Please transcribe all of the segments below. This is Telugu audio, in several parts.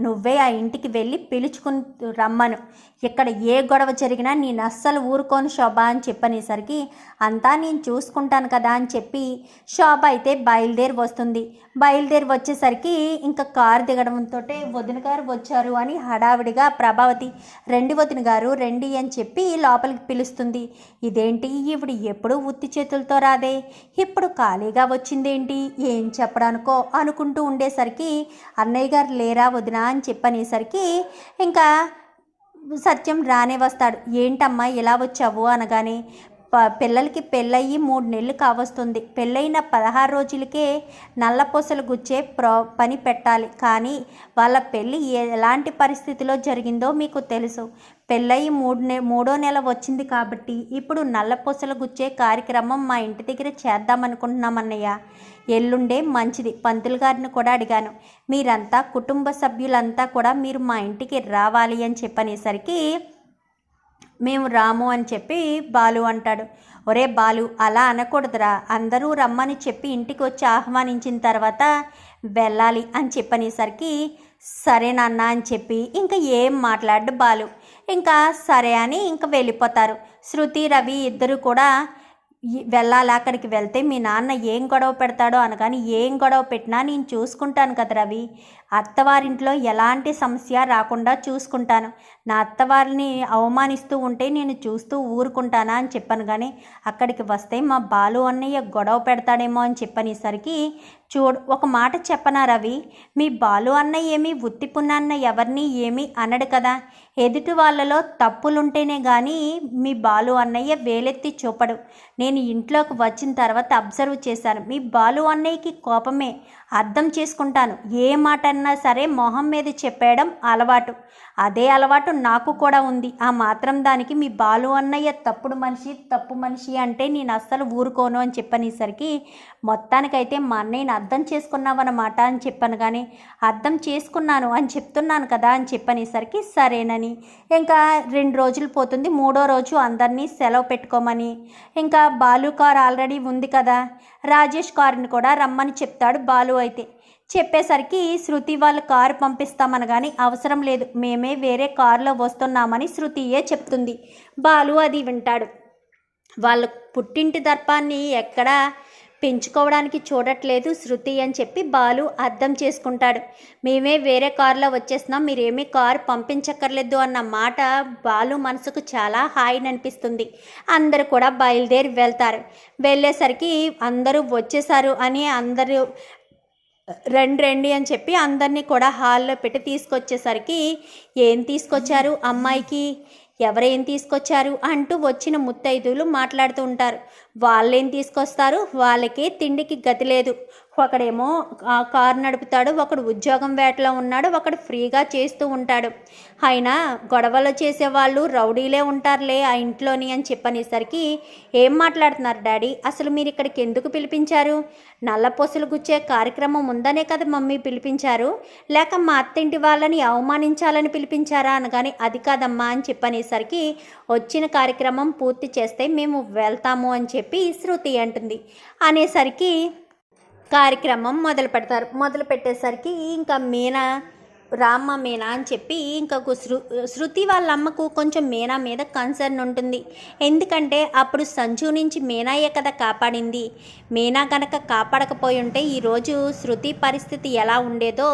నువ్వే ఆ ఇంటికి వెళ్ళి పిలుచుకుని రమ్మను. ఇక్కడ ఏ గొడవ జరిగినా నేను అస్సలు ఊరుకోను శోభ అని చెప్పనేసరికి అంతా నేను చూసుకుంటాను కదా అని చెప్పి శోభ అయితే బయలుదేరి వస్తుంది. బయలుదేరి వచ్చేసరికి ఇంకా కారు దిగడంతో వదిన గారు వచ్చారు అని హడావిడిగా ప్రభావతి రెండు వదిన గారు రెండి అని చెప్పి లోపలికి పిలుస్తుంది. ఇదేంటి? ఇప్పుడు ఎప్పుడు ఉత్తి చేతులతో రాదే? ఇప్పుడు ఖాళీగా వచ్చిందేంటి? ఏం చెప్పడానికో? అనుకుంటూ ఉండేసరికి అన్నయ్య గారు లేరా వదిన అని చెప్పనేసరికి ఇంకా సత్యం రానే వస్తాడు. ఏంటమ్మా ఇలా వచ్చావు? అనగానే ప పిల్లలకి పెళ్ళయి మూడు నెలలు కావస్తుంది. పెళ్ళైన పదహారు రోజులకే నల్లపూసలు గుచ్చే ప్రో పని పెట్టాలి. కానీ వాళ్ళ పెళ్ళి ఎలాంటి పరిస్థితిలో జరిగిందో మీకు తెలుసు. పెళ్ళయి మూడు నె మూడో నెల వచ్చింది కాబట్టి ఇప్పుడు నల్లపూసలు గుచ్చే కార్యక్రమం మా ఇంటి దగ్గర చేద్దామనుకుంటున్నామన్నయ్య. ఎల్లుండే మంచిది పంతులు గారిని కూడా అడిగాను. మీరంతా కుటుంబ సభ్యులంతా కూడా మీరు మా ఇంటికి రావాలి అని చెప్పనేసరికి మేము రాము అని చెప్పి బాలు అంటాడు. ఒరే బాలు అలా అనకూడదురా. అందరూ రమ్మని చెప్పి ఇంటికి వచ్చి ఆహ్వానించిన తర్వాత వెళ్ళాలి అని చెప్పనేసరికి సరే నాన్న అని చెప్పి ఇంకా ఏం మాట్లాడు బాలు. ఇంకా సరే అని ఇంకా వెళ్ళిపోతారు. శృతి రవి ఇద్దరు కూడా వెళ్ళాలి అక్కడికి వెళ్తే మీ నాన్న ఏం గొడవ పెడతాడో అనగాని ఏం గొడవ పెట్టినా నేను చూసుకుంటాను కదా రవి. అత్తవారింట్లో ఎలాంటి సమస్య రాకుండా చూసుకుంటాను. నా అత్తవారిని అవమానిస్తూ ఉంటే నేను చూస్తూ ఊరుకుంటానా అని చెప్పాను కానీ అక్కడికి వస్తే మా బాలు అన్నయ్య గొడవ పెడతాడేమో అని చెప్పనేసరికి చూడు ఒక మాట చెప్పనా రవి? మీ బాలు అన్నయ్య ఏమి ఉత్తి పున్నాన్న ఎవరిని ఏమీ అనడు కదా. ఎదుటి వాళ్ళలో తప్పులుంటేనే కానీ మీ బాలు అన్నయ్య వేలెత్తి చూపడు. నేను ఇంట్లోకి వచ్చిన తర్వాత అబ్జర్వ్ చేశాను. మీ బాలు అన్నయ్యకి కోపమే. అర్థం చేసుకుంటాను. ఏ మాట అన్నా సరే మొహం మీద చెప్పేయడం అలవాటు. అదే అలవాటు నాకు కూడా ఉంది. ఆ మాత్రం దానికి మీ బాలు అన్నయ్య తప్పుడు మనిషి తప్పు మనిషి అంటే నేను అస్సలు ఊరుకోను అని చెప్పనేసరికి మొత్తానికైతే మా అన్నయ్యని అర్థం చేసుకున్నావన్నమాట అని చెప్పాను కానీ అర్థం చేసుకున్నాను అని చెప్తున్నాను కదా అని చెప్పనేసరికి సరేనని. ఇంకా రెండు రోజులు పోతుంది. మూడో రోజు అందరినీ సెలవు పెట్టుకోమని. ఇంకా బాలు కార్ ఆల్రెడీ ఉంది కదా. రాజేష్ కార్ని కూడా రమ్మని చెప్తాడు బాలు అయితే. చెప్పేసరికి శృతి వాళ్ళు కారు పంపిస్తామనగాని అవసరం లేదు మేమే వేరే కారులో వస్తున్నామని శృతియే చెప్తుంది. బాలు అది వింటాడు. వాళ్ళ పుట్టింటి దర్పాన్ని ఎక్కడా పెంచుకోవడానికి చూడట్లేదు శృతి అని చెప్పి బాలు అర్థం చేసుకుంటాడు. మేమే వేరే కారులో వచ్చేస్తున్నాం మీరేమీ కారు పంపించక్కర్లేదు అన్న మాట బాలు మనసుకు చాలా హాయిని అనిపిస్తుంది. అందరూ కూడా బయలుదేరి వెళ్తారు. వెళ్ళేసరికి అందరూ వచ్చేసారు అని అందరూ రండి రండి అని చెప్పి అందరినీ కూడా హాల్లో పెట్టి తీసుకొచ్చేసరికి ఏం తీసుకొచ్చారు? అమ్మాయికి ఎవరేం తీసుకొచ్చారు? అంటూ వచ్చిన ముత్తైదువులు మాట్లాడుతూ ఉంటారు. వాళ్ళేం తీసుకొస్తారు? వాళ్ళకి తిండికి గతి లేదు. ఒకడేమో ఆ కారు నడుపుతాడు ఒకడు ఉద్యోగం వేటలో ఉన్నాడు ఒకడు ఫ్రీగా చేస్తూ ఉంటాడు. అయినా గొడవలు చేసేవాళ్ళు రౌడీలే ఉంటారులే ఆ ఇంట్లోని అని చెప్పనేసరికి ఏం మాట్లాడుతున్నారు డాడీ? అసలు మీరు ఇక్కడికి ఎందుకు పిలిపించారు? నల్ల పొసలు గుచ్చే కార్యక్రమం ఉందనే కదా మమ్మీ పిలిపించారు. లేక మా అత్తింటి వాళ్ళని అవమానించాలని పిలిపించారా అనగాని అది కాదమ్మా అని చెప్పనేసరికి వచ్చిన కార్యక్రమం పూర్తి చేస్తే మేము వెళ్తాము అని చెప్పి శృతి అంటుంది. అనేసరికి కార్యక్రమం మొదలు పెడతారు. మొదలు పెట్టేసరికి ఇంకా మీనా రామ్మ మీనా అని చెప్పి ఇంకా శృ శృతి వాళ్ళ అమ్మకు కొంచెం మీనా మీద కన్సర్న్ ఉంటుంది. ఎందుకంటే అప్పుడు సంజు నుంచి మీనాయే కదా కాపాడింది. మీనా కనుక కాపాడకపోయి ఉంటే ఈరోజు శృతి పరిస్థితి ఎలా ఉండేదో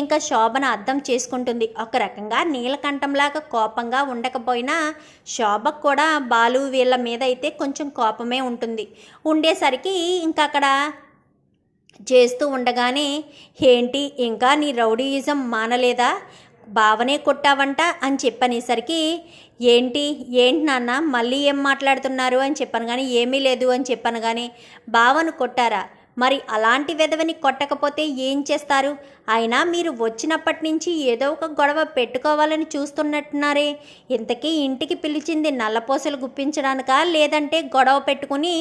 ఇంకా శోభన అర్థం చేసుకుంటుంది. ఒక రకంగా నీలకంఠంలాగా కోపంగా ఉండకపోయినా శోభకు కూడా బాలు వీళ్ళ మీద అయితే కొంచెం కోపమే ఉంటుంది. ఉండేసరికి ఇంకా అక్కడ చేస్తూ ఉండగానే ఏంటి ఇంకా నీ రౌడీయిజం మానలేదా? బావనే కొట్టావంట అని చెప్పనేసరికి ఏంటి ఏంటి నాన్న మళ్ళీ ఏం మాట్లాడుతున్నారు? అని చెప్పాను కానీ ఏమీ లేదు అని చెప్పాను కానీ బావను కొట్టారా? మరి అలాంటి విధవని కొట్టకపోతే ఏం చేస్తారు? అయినా మీరు వచ్చినప్పటి నుంచి ఏదో ఒక గొడవ పెట్టుకోవాలని చూస్తున్నట్టున్నారే. ఇంతకీ ఇంటికి పిలిచింది నల్లపూసలు గుప్పించడానికా? లేదంటే గొడవ పెట్టుకుని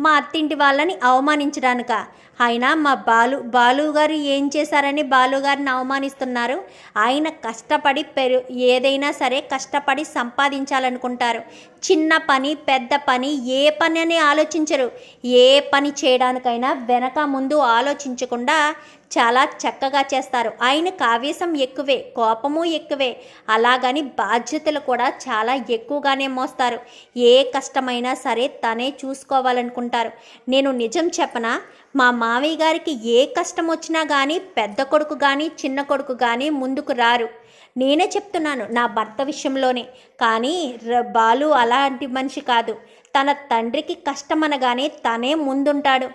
మా అత్తింటి వాళ్ళని అవమానించడానికా? అయినా మా బాలు బాలుగారు ఏం చేశారని బాలుగారిని అవమానిస్తున్నారు. ఆయన కష్టపడి పెరు ఏదైనా సరే కష్టపడి సంపాదించాలనుకుంటారు. చిన్న పని పెద్ద పని ఏ పని అని ఆలోచించరు. ఏ పని చేయడానికైనా వెనక ముందు ఆలోచించకుండా చాలా చక్కగా చేస్తారు. ఆయన కావేశం ఎక్కువే కోపము ఎక్కువే. అలాగని బాధ్యతలు కూడా చాలా ఎక్కువగానే మోస్తారు. ఏ కష్టమైనా సరే తనే చూసుకోవాలనుకుంటారు. నేను నిజం చెప్పనా? మా మావయ్య గారికి ఏ కష్టం వచ్చినా కానీ పెద్ద కొడుకు కానీ చిన్న కొడుకు కానీ ముందుకు రారు. నేనే చెప్తున్నాను నా భర్త విషయంలోనే. కానీ ర- బాలు అలాంటి మనిషి కాదు. తన తండ్రికి కష్టం అనగానే తనే ముందుంటాడు.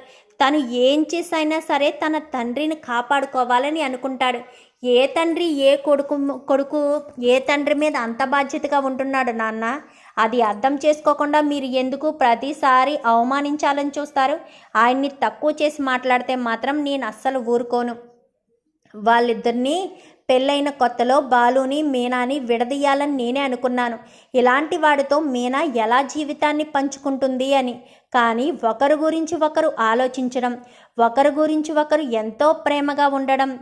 తను ఏం చేసైనా సరే తన తండ్రిని కాపాడుకోవాలని అనుకుంటాడు. ఏ తండ్రి ఏ కొడుకు కొడుకు ఏ తండ్రి మీద అంత బాధ్యతగా ఉంటున్నాడు నాన్న? అది అర్థం చేసుకోకుండా మీరు ఎందుకు ప్రతిసారి అవమానించాలని చూస్తారు? ఆయన్ని తక్కువ చేసి మాట్లాడితే మాత్రం నేను అస్సలు ఊరుకోను. వాళ్ళిద్దరినీ పెళ్ళైన కొత్తలో బాలుని మీనాని విడదీయాలని నేనే అనుకున్నాను. ఇలాంటి వాడితో మీనా ఎలా జీవితాన్ని పంచుకుంటుంది అని కానీ ఒకరి గురించి ఒకరు ఆలోచించడం ఒకరి గురించి ఒకరు ఎంతో ప్రేమగా ఉండడం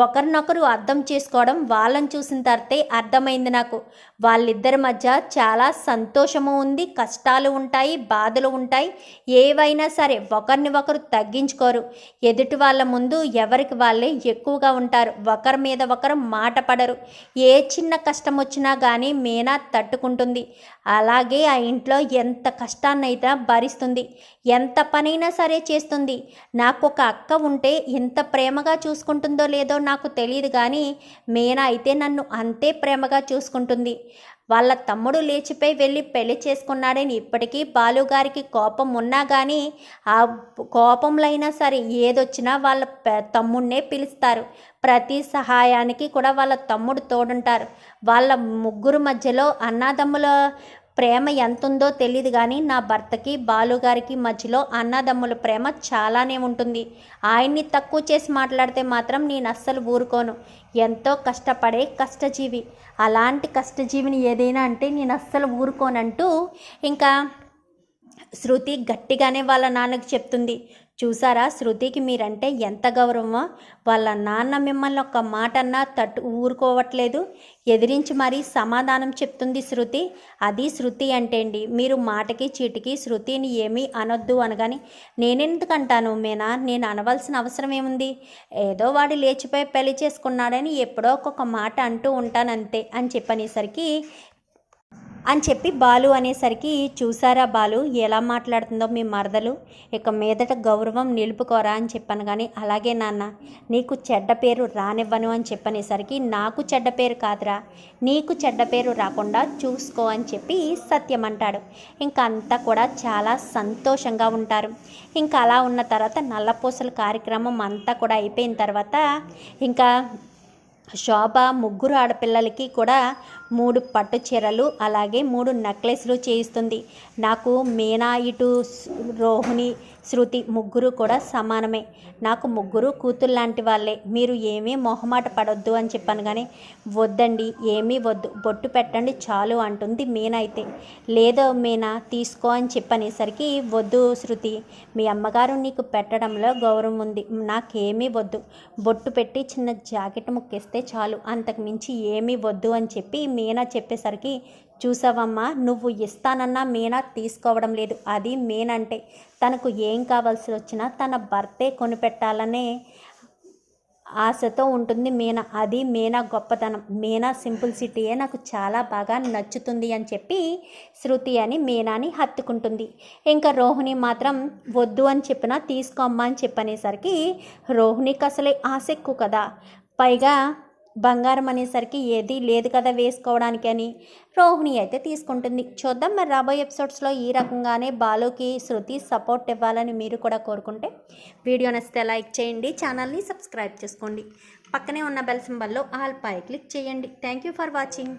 ఒకరినొకరు అర్థం చేసుకోవడం వాళ్ళని చూసిన తర్వాతే అర్థమైంది నాకు. వాళ్ళిద్దరి మధ్య చాలా సంతోషము ఉంది కష్టాలు ఉంటాయి బాధలు ఉంటాయి. ఏవైనా సరే ఒకరిని ఒకరు తగ్గించుకోరు. ఎదుటి వాళ్ళ ముందు ఎవరికి వాళ్ళే ఎక్కువగా ఉంటారు. ఒకరి మీద ఒకరు మాట పడరు. ఏ చిన్న కష్టం వచ్చినా కానీ మీనా తట్టుకుంటుంది. అలాగే ఆ ఇంట్లో ఎంత కష్టాన్నైతే భరిస్తుంది ఎంత పనైనా సరే చేస్తుంది. నాకు ఒక అక్క ఉంటే ఎంత ప్రేమగా చూసుకుంటుందో లేదో నాకు తెలియదు కానీ మీనా అయితే నన్ను అంతే ప్రేమగా చూసుకుంటుంది. వాళ్ళ తమ్ముడు లేచిపోయి వెళ్ళి పెళ్ళి చేసుకున్నాడని ఇప్పటికీ బాలుగారికి కోపం ఉన్నా కానీ ఆ కోపంలో అయినా సరే ఏదొచ్చినా వాళ్ళ తమ్ముడినే పిలుస్తారు. ప్రతి సహాయానికి కూడా వాళ్ళ తమ్ముడు తోడుంటారు. వాళ్ళ ముగ్గురు మధ్యలో అన్నదమ్ముల ప్రేమ ఎంత ఉందో తెలియదు కానీ నా భర్తకి బాలుగారికి మధ్యలో అన్నదమ్ముల ప్రేమ చాలానే ఉంటుంది. ఆయన్ని తక్కువ చేసి మాట్లాడితే మాత్రం నేను అస్సలు ఊరుకోను. ఎంతో కష్టపడే కష్టజీవి. అలాంటి కష్టజీవిని ఏదైనా అంటే నేను అస్సలు ఊరుకోనంటూ ఇంకా శృతి గట్టిగానే వాళ్ళ నాన్నకి చెప్తుంది. చూసారా? శృతికి మీరంటే ఎంత గౌరవమో. వాళ్ళ నాన్న మిమ్మల్ని ఒక్క మాట అన్నా తట్టు ఊరుకోవట్లేదు. ఎదిరించి మరీ సమాధానం చెప్తుంది శృతి. అది శృతి అంటే అండి మీరు మాటకి చీటికి శృతిని ఏమీ అనొద్దు అనగాని నేనెందుకు అంటాను మేనా? నేను అనవలసిన అవసరం ఏముంది? ఏదో వాడు లేచిపోయి పెళ్ళి చేసుకున్నాడని ఎప్పుడో ఒక్కొక్క మాట అంటూ ఉంటానంతే అని చెప్పనేసరికి అని చెప్పి బాలు అనేసరికి చూసారా బాలు ఎలా మాట్లాడుతుందో మీ మరదలు? ఇక మీదట గౌరవం నిలుపుకోరా అని చెప్పాను. కానీ అలాగే నాన్న నీకు చెడ్డ పేరు రానివ్వను అని చెప్పనేసరికి నాకు చెడ్డ పేరు కాదురా నీకు చెడ్డ పేరు రాకుండా చూసుకో అని చెప్పి సత్యం అంటాడు. ఇంకా అంతా కూడా చాలా సంతోషంగా ఉంటారు. ఇంకా అలా ఉన్న తర్వాత నల్లపూసల కార్యక్రమం అంతా కూడా అయిపోయిన తర్వాత ఇంకా శోభ ముగ్గురు ఆడపిల్లలకి కూడా మూడు పట్టు చీరలు అలాగే మూడు నెక్లెస్లు చేయిస్తుంది. నాకు మీనా ఇటు రోహిణి శృతి ముగ్గురు కూడా సమానమే. నాకు ముగ్గురు కూతురు లాంటి వాళ్ళే. మీరు ఏమీ మొహమాట పడొద్దు అని చెప్పాను కానీ వద్దండి ఏమీ వద్దు. బొట్టు పెట్టండి చాలు అంటుంది మీనా అయితే. లేదో మీనా తీసుకో అని చెప్పనేసరికి వద్దు శృతి మీ అమ్మగారు నీకు పెట్టడంలో గౌరవం ఉంది. నాకేమీ వద్దు. బొట్టు పెట్టి చిన్న జాకెట్ ముక్కేస్తే చాలు. అంతకు మించి ఏమీ వద్దు అని చెప్పి మీనా చెప్పేసరికి చూసావమ్మా నువ్వు ఇస్తానన్నా మీనా తీసుకోవడం లేదు. అది మీనంటే తనకు ఏం కావాల్సి వచ్చినా తన భర్తే కొనిపెట్టాలనే ఆశతో ఉంటుంది మీనా. అది మీనా గొప్పతనం. మీనా సింపుల్ సిటీయే నాకు చాలా బాగా నచ్చుతుంది అని చెప్పి శృతి అని మీనాని హత్తుకుంటుంది. ఇంకా రోహిణి మాత్రం వద్దు అని చెప్పినా తీసుకోమ్మా అని చెప్పనేసరికి రోహిణికి అసలే ఆశ ఎక్కువ కదా. పైగా బంగారం అనేసరికి ఏది లేదు కదా వేసుకోవడానికి అని రోహిణి అయితే తీసుకుంటుంది. చూద్దాం మరి రాబోయే ఎపిసోడ్స్లో ఈ రకంగానే బాలుకి శృతి సపోర్ట్ ఇవ్వాలని మీరు కూడా కోరుకుంటే వీడియో నచ్చితే లైక్ చేయండి ఛానల్ని సబ్స్క్రైబ్ చేసుకోండి. పక్కనే ఉన్న బెల్ సింబల్లో ఆల్ పై క్లిక్ చేయండి. Thank you for watching.